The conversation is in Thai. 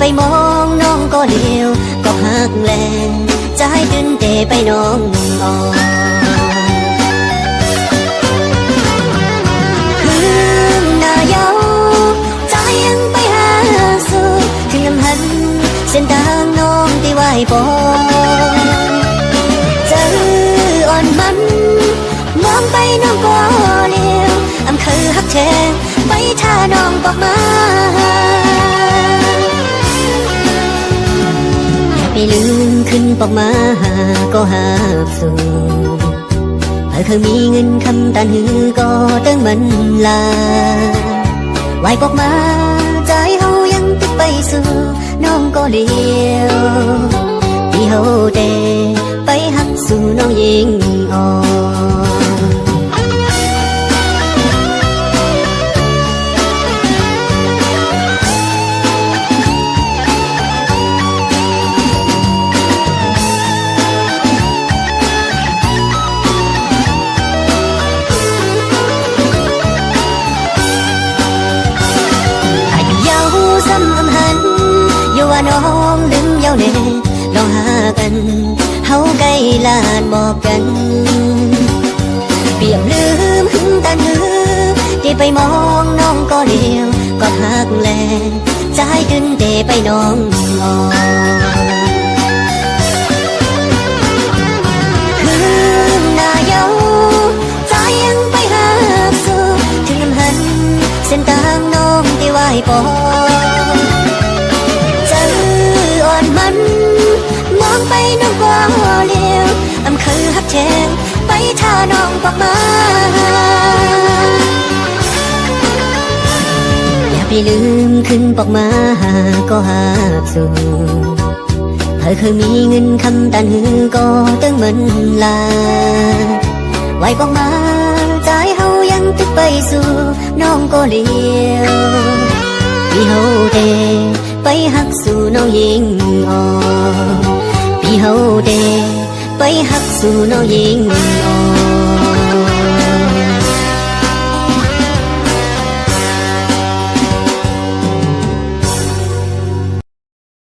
ไปมองน้องก็เดียว ก็หักแลใจตื่นเตไปน้องอ่อนคืนหนาเยาใจยังไปหาสู่ถึงลำหันเส้นทางน้องที่ไหวปองเจออ่อนมันมองไปน้องก็ ลืมขึ้นปอกมาหาก็หาสูเธอเคยมีเงินคำตันหือก็เติ้งมันลาไหวปอกมาใจเฮายังติดไปสู่น้องก็เลียวที่เฮาเดไปหักสู่น้องยิงอ่อน ว่าน้องลืมเยาแน่ลองหากันเฮาใกล้ลานบอกกัน เปรียบลืมหึงตันหือที่ไปมองน้องก็เดียว ก็หักแลใจขึ้นเตไปน้องอ่อนคืนนาเยาใจยังไปหาสู่ถึงลำหันเส้นทางน้องที่ไหวปอ ไปน้องก็เลี้ยวอำคือหักแทงไปท่าน้องปอกมาอย่าไปลืมขึ้นปอกมาหาก็หาสู่เธอเคยมีเงินคำตันหือก็ตึงมันลาไหวปอกมาใจเฮายังติดไปสู่น้องก็เลี้ยวพี่เฮาเดไปหักสู่น้องยิงอ่อน พี่เฮาเดไป